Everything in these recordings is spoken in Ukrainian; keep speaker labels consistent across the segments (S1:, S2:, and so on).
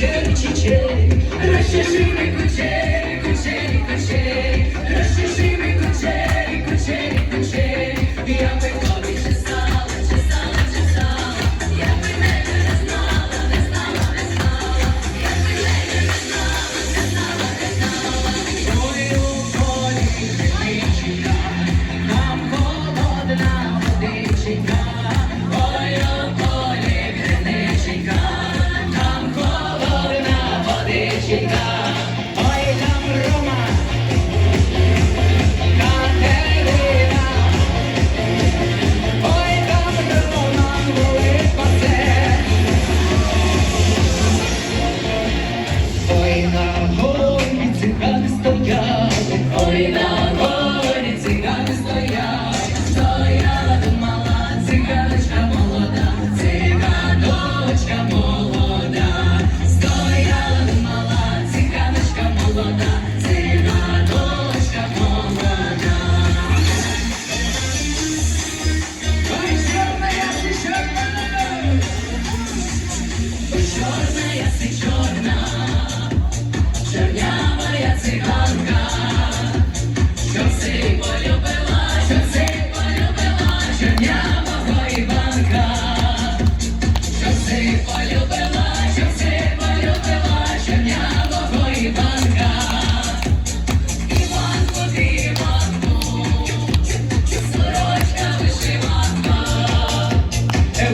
S1: чечен, чечен, расчеши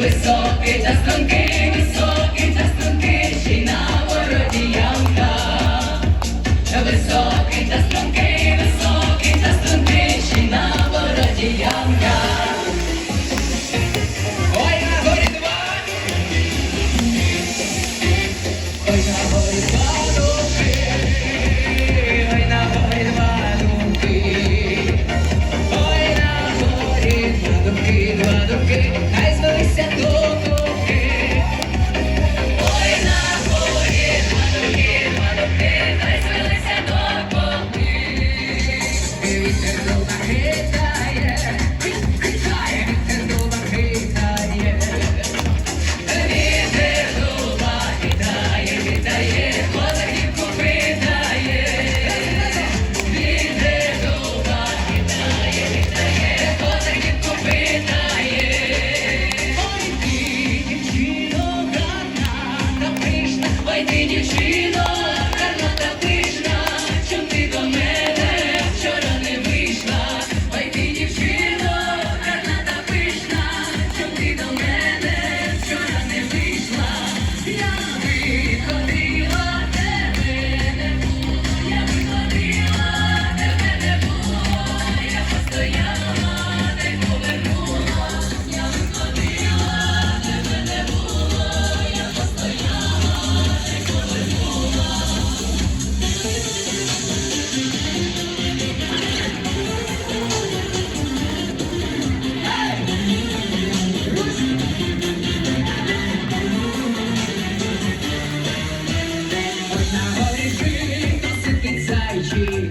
S1: високий та стрункий, you.